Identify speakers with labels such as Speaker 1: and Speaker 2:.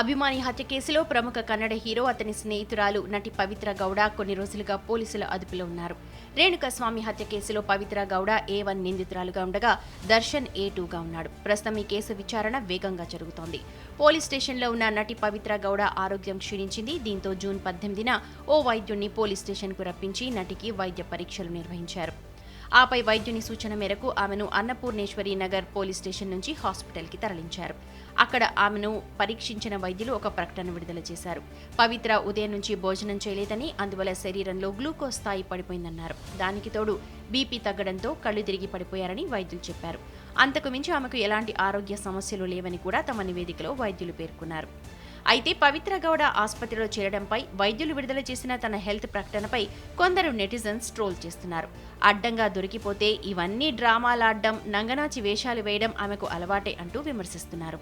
Speaker 1: అభిమాని హత్య కేసులో ప్రముఖ కన్నడ హీరో అతని స్నేహితురాలు నటి పవిత్ర గౌడ కొన్ని రోజులుగా పోలీసుల అదుపులో ఉన్నారు. రేణుకస్వామి హత్య కేసులో పవిత్ర గౌడ ఏ వన్ నిందితురాలుగా ఉండగా దర్శన్ ఏ టూగా ఉన్నాడు. ప్రస్తుతం ఈ కేసు విచారణ వేగంగా జరుగుతోంది. పోలీస్ స్టేషన్లో ఉన్న నటి పవిత్ర గౌడ ఆరోగ్యం క్షీణించింది. దీంతో జూన్ పద్దెనిమిదిన ఓ వైద్యుణ్ణి పోలీస్ స్టేషన్కు రప్పించి నటికి వైద్య పరీక్షలు నిర్వహించారు. ఆపై వైద్యుని సూచన మేరకు ఆమెను అన్నపూర్ణేశ్వరి నగర్ పోలీస్ స్టేషన్ నుంచి హాస్పిటల్కి తరలించారు. అక్కడ ఆమెను పరీక్షించిన వైద్యులు ఒక ప్రకటన విడుదల చేశారు. పవిత్ర ఉదయం నుంచి భోజనం చేయలేదని అందువల్ల శరీరంలో గ్లూకోజ్ స్థాయి పడిపోయిందన్నారు. దానికి తోడు బీపీ తగ్గడంతో కళ్ళు తిరిగి పడిపోయారని వైద్యులు చెప్పారు. అంతకు మించి ఆమెకు ఎలాంటి ఆరోగ్య సమస్యలు లేవని కూడా తమ నివేదికలో వైద్యులు పేర్కొన్నారు. అయితే పవిత్ర గౌడ ఆసుపత్రిలో చేరడంపై వైద్యులు విడుదల చేసిన తన హెల్త్ ప్రకటనపై కొందరు నెటిజన్స్ ట్రోల్ చేస్తున్నారు. అడ్డంగా దొరికిపోతే ఇవన్నీ డ్రామాలాడ్డం నంగనాచి వేషాలు వేయడం ఆమెకు అలవాటే అంటూ విమర్శిస్తున్నారు.